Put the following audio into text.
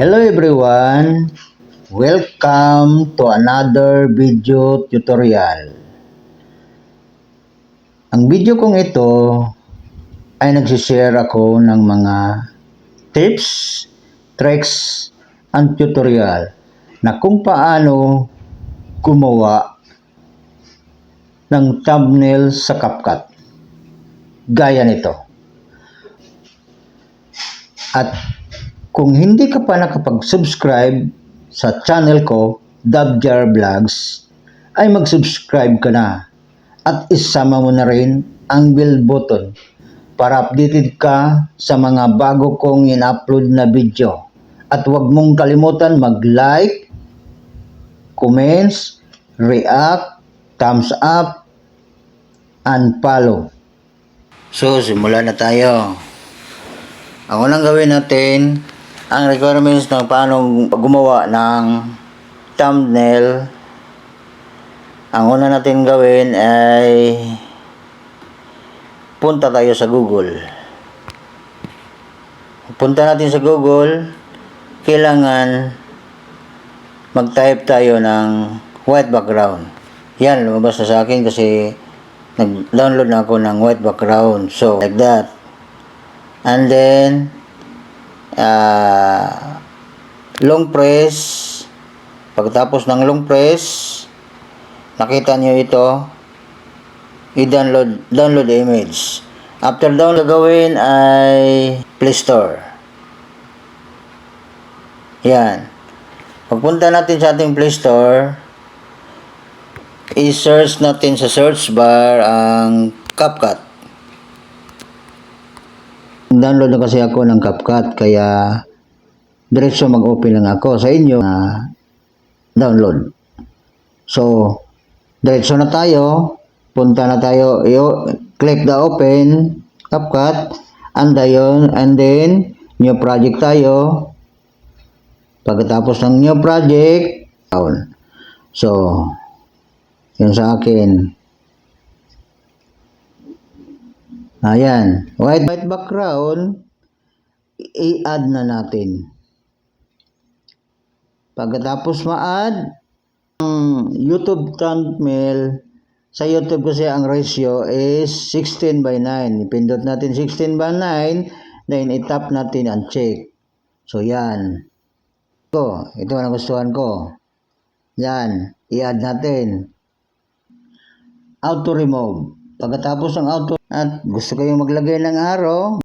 Hello everyone! Welcome to another video tutorial. Ang video kong ito ay nagsishare ako ng mga tips, tricks, and tutorial na kung paano gumawa ng thumbnail sa CapCut. Gaya nito. At kung hindi ka pa nakapag-subscribe sa channel ko, Dabjar Vlogs, ay mag-subscribe ka na at isama mo na rin ang bell button para updated ka sa mga bago kong in-upload na video. At huwag mong kalimutan mag-like, comments, react, thumbs up, and follow. So, simulan na tayo. Ang unang gawin natin, ang requirements ng paano gumawa ng thumbnail. Ang una natin gawin ay punta tayo sa Google. Punta natin sa Google, kailangan mag-type tayo ng white background. Yan, lumabas na sa akin kasi nag-download na ako ng white background. So, like that. And then, uh, long press. Pagkatapos ng long press, nakita nyo ito, i-download download image. After download, gagawin ay Play Store. Yan. Pagpunta natin sa ating Play Store, i-search natin sa search bar ang CapCut. Download na kasi ako ng CapCut kaya diretso mag-open lang ako sa inyo na download. So, diretso na tayo. Punta na tayo. Yo, click the open CapCut and then, and then new project tayo. Pagkatapos ng new project, down. So, yun sa akin. Ayan. White, white background, i-add na natin. Pagkatapos ma-add, ang YouTube thumbnail, sa YouTube kasi ang ratio is 16 by 9. Ipindot natin 16 by 9, then itap natin ang check. So, yan. Ito, ito ang nagustuhan ko. Yan, i-add natin. Auto remove. Pagkatapos ng auto at gusto kayong maglagay ng arrow,